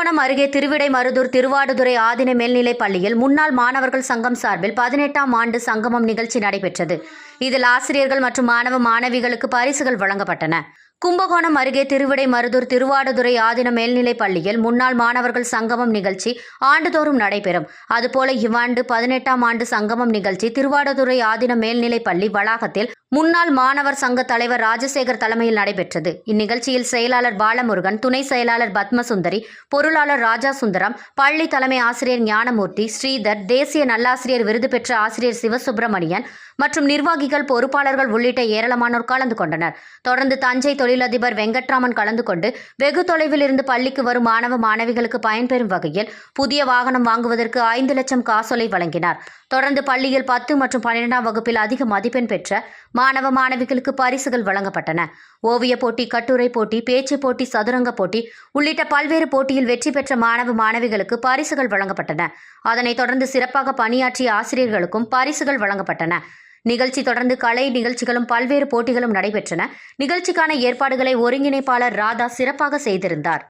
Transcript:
கும்பகோணம் அருகே திருவிடைமருதூர் திருவாடுதுறை ஆதின மேல்நிலைப் பள்ளியில் முன்னாள் மாணவர்கள் சங்கம் சார்பில் பதினெட்டாம் ஆண்டு சங்கமம் நிகழ்ச்சி நடைபெற்றது. இதில் ஆசிரியர்கள் மற்றும் மாணவ மாணவிகளுக்கு பரிசுகள் வழங்கப்பட்டன. கும்பகோணம் அருகே திருவிடைமருதூர் திருவாடுதுறை ஆதின மேல்நிலைப் பள்ளியில் முன்னாள் மாணவர்கள் சங்கமம் நிகழ்ச்சி ஆண்டுதோறும் நடைபெறும். அதுபோல இவ்வாண்டு பதினெட்டாம் ஆண்டு சங்கமம் நிகழ்ச்சி திருவாடுதுறை ஆதின மேல்நிலைப் பள்ளி வளாகத்தில் முன்னாள் மாணவர் சங்க தலைவர் ராஜசேகர் தலைமையில் நடைபெற்றது. இந்நிகழ்ச்சியில் செயலாளர் பாலமுருகன் துணை செயலாளர் பத்மசுந்தரி பொருளாளர் ராஜா சுந்தரம் பள்ளி தலைமை ஆசிரியர் ஞானமூர்த்தி ஸ்ரீதர் தேசிய நல்லாசிரியர் விருது பெற்ற ஆசிரியர் சிவசுப்பிரமணியன் மற்றும் நிர்வாகிகள் பொறுப்பாளர்கள் உள்ளிட்ட ஏராளமானோர் கலந்து கொண்டனர். தொடர்ந்து தஞ்சை தொழிலதிபர் வெங்கட்ராமன் கலந்து கொண்டு வெகு தொலைவில் இருந்து பள்ளிக்கு வரும் மாணவ மாணவிகளுக்கு பயன்பெறும் வகையில் புதிய வாகனம் வாங்குவதற்கு ஐந்து லட்சம் காசோலை வழங்கினார். தொடர்ந்து பள்ளியில் பத்து மற்றும் பன்னிரெண்டாம் வகுப்பில் அதிக மதிப்பெண் பெற்ற மாணவ மாணவிகளுக்கு பரிசுகள் வழங்கப்பட்டன. ஓவியப் போட்டி கட்டுரை போட்டி பேச்சு போட்டி சதுரங்க போட்டி உள்ளிட்ட பல்வேறு போட்டியில் வெற்றி பெற்ற மாணவ மாணவிகளுக்கு பரிசுகள் வழங்கப்பட்டன. அதனைத் தொடர்ந்து சிறப்பாக பணியாற்றிய ஆசிரியர்களுக்கும் பரிசுகள் வழங்கப்பட்டன. நிகழ்ச்சி தொடர்ந்து கலை நிகழ்ச்சிகளும் பல்வேறு போட்டிகளும் நடைபெற்றன. நிகழ்ச்சிக்கான ஏற்பாடுகளை ஒருங்கிணைப்பாளர் ராதா சிறப்பாக செய்திருந்தார்.